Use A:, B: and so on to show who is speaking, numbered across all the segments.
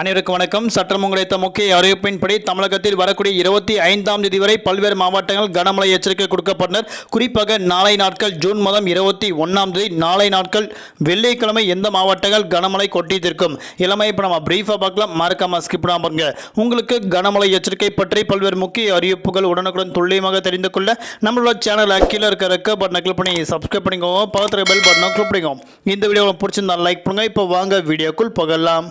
A: அனைவருக்கும் வணக்கம். சட்டம் கிடைத்த முக்கிய அறிவிப்பின்படி தமிழகத்தில் வரக்கூடிய இருபத்தி ஐந்தாம் தேதி வரை பல்வேறு மாவட்டங்கள் கனமழை எச்சரிக்கை கொடுக்கப்பட்டனர். குறிப்பாக நாளை நாட்கள் ஜூன் மாதம் இருபத்தி ஒன்றாம் தேதி நாளை நாட்கள் வெள்ளிக்கிழமை எந்த மாவட்டங்கள் கனமழை கொட்டித்திருக்கும்? இளமை இப்போ நம்ம பிரீஃபாக பார்க்கலாம். மறக்காம ஸ்கிப் பண்ணாம பாருங்க உங்களுக்கு கனமழை எச்சரிக்கை பற்றி பல்வேறு முக்கிய அறிவிப்புகள் உடனுக்குடன் துல்லியமாக தெரிந்து கொள்ள நம்மளோட சேனலை கீழே இருக்க ரெக்க பட்டனை கிளிக் பண்ணி சப்ஸ்கிரைப் பண்ணிக்கோங்க. பக்கத்தில் பெல் பட்டனை கிளிக் பண்ணிக்கோங்க. இந்த வீடியோ உங்களுக்கு பிடிச்சிருந்தா லைக் பண்ணுங்க. இப்போ வாங்க வீடியோக்குள் போகலாம்.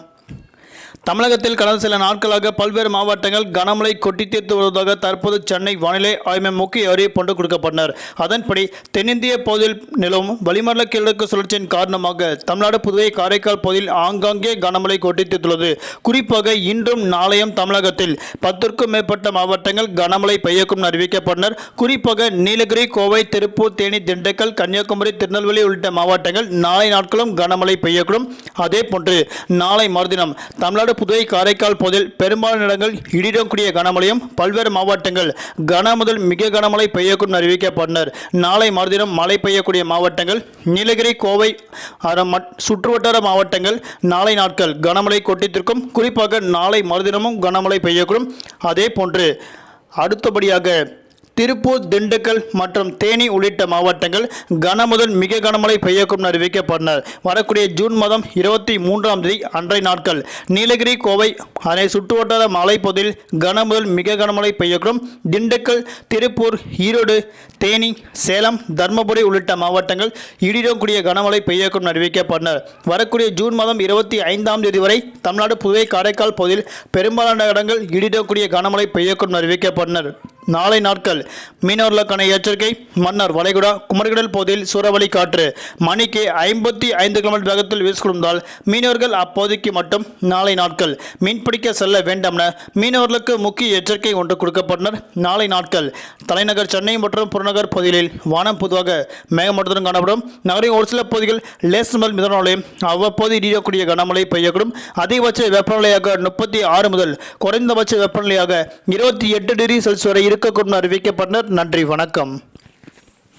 A: தமிழகத்தில் கடந்த சில நாட்களாக பல்வேறு மாவட்டங்கள் கனமழை கொட்டி தீர்த்து வருவதாக தற்போது சென்னை வானிலை ஆய்வு முக்கிய அறிவிப்பு கொடுக்கப்பட்டனர். அதன்படி தென்னிந்திய பகுதியில் நிலவும் வளிமண்டல கிழக்கு சுழற்சியின் காரணமாக தமிழ்நாடு புதுவை காரைக்கால் பகுதியில் ஆங்காங்கே கனமழை கொட்டி தீர்த்துள்ளது. குறிப்பாக இன்றும் நாளையும் தமிழகத்தில் பத்திற்கும் மேற்பட்ட மாவட்டங்கள் கனமழை பெய்யக்கும் அறிவிக்கப்பட்டனர். குறிப்பாக நீலகிரி கோவை திருப்பூர் தேனி திண்டுக்கல் கன்னியாகுமரி திருநெல்வேலி உள்ளிட்ட மாவட்டங்கள் நாளை நாட்களும் கனமழை பெய்யக்கூடும். அதே போன்று நாளை மறுதினம் தமிழ்நாடு புதுவை காரைக்கால் பகுதியில் பெரும்பாலான இடங்கள் இடிடக்கூடிய கனமழையும் பல்வேறு மாவட்டங்கள் கன முதல் மிக கனமழை பெய்யக்கூடும் அறிவிக்கப்பட்டனர். நாளை மறுதினம் மழை பெய்யக்கூடிய மாவட்டங்கள் நீலகிரி கோவை மட்- சுற்றுவட்டார மாவட்டங்கள் நாளை நாட்கள் கனமழை கொட்டித்திருக்கும். குறிப்பாக நாளை மறுதினமும் கனமழை பெய்யக்கூடும். அதே போன்று அடுத்தபடியாக திருப்பூர் திண்டுக்கல் மற்றும் தேனி உள்ளிட்ட மாவட்டங்கள் கனமுதல் மிக கனமழை பெய்யக்கும் அறிவிக்கப்பட்டனர் வரக்கூடிய ஜூன் மாதம் இருபத்தி மூன்றாம் தேதி அன்றைய நாட்கள் நீலகிரி கோவை அதனை சுற்றுவட்டார மலைப்பகுதியில் கனமுதல் மிக கனமழை பெய்யக்கூடும். திண்டுக்கல் திருப்பூர் ஈரோடு தேனி சேலம் தர்மபுரி உள்ளிட்ட மாவட்டங்கள் இடிடக்கூடிய கனமழை பெய்யக்கும் அறிவிக்கப்பட்டனர் வரக்கூடிய ஜூன் மாதம் இருபத்தி ஐந்தாம் தேதி வரை தமிழ்நாடு புதுவை காரைக்கால் பகுதியில் பெரும்பாலான இடங்கள் இடிடக்கூடிய கனமழை பெய்யக்கும் அறிவிக்கப்பட்டனர் நாளை நாட்கள் மீனவர்களுக்கான எச்சரிக்கை மன்னார் வளைகுடா குமரிகடல் பகுதியில் சூறாவளி காற்று. மணிக்கு ஐம்பத்தி ஐந்து கிலோமீட்டர் வேகத்தில் வீசிக்கொண்டால் மீனவர்கள் அப்போதைக்கு மட்டும் நாளை நாட்கள் மீன்பிடிக்க செல்ல வேண்டாம் என மீனவர்களுக்கு முக்கிய எச்சரிக்கை ஒன்று கொடுக்கப்பட்டனர். நாளை நாட்கள் தலைநகர் சென்னை மற்றும் புறநகர் பகுதிகளில் வானம் பொதுவாக மேகமூட்டத்துடன் காணப்படும். நகரின் ஒரு சில பகுதிகள் லேஸ் முதல் மிதனாலையும் அவ்வப்போது இடியக்கூடிய கனமழை பெய்யக்கூடும். அதிகபட்ச வெப்பநிலையாக முப்பத்தி ஆறு முதல் குறைந்தபட்ச வெப்பநிலையாக இருபத்தி எட்டு டிகிரி செல்சியஸ் வரை இருக்கக்கூடும் அறிவிக்கப்பட்டனர் நன்றி வணக்கம்.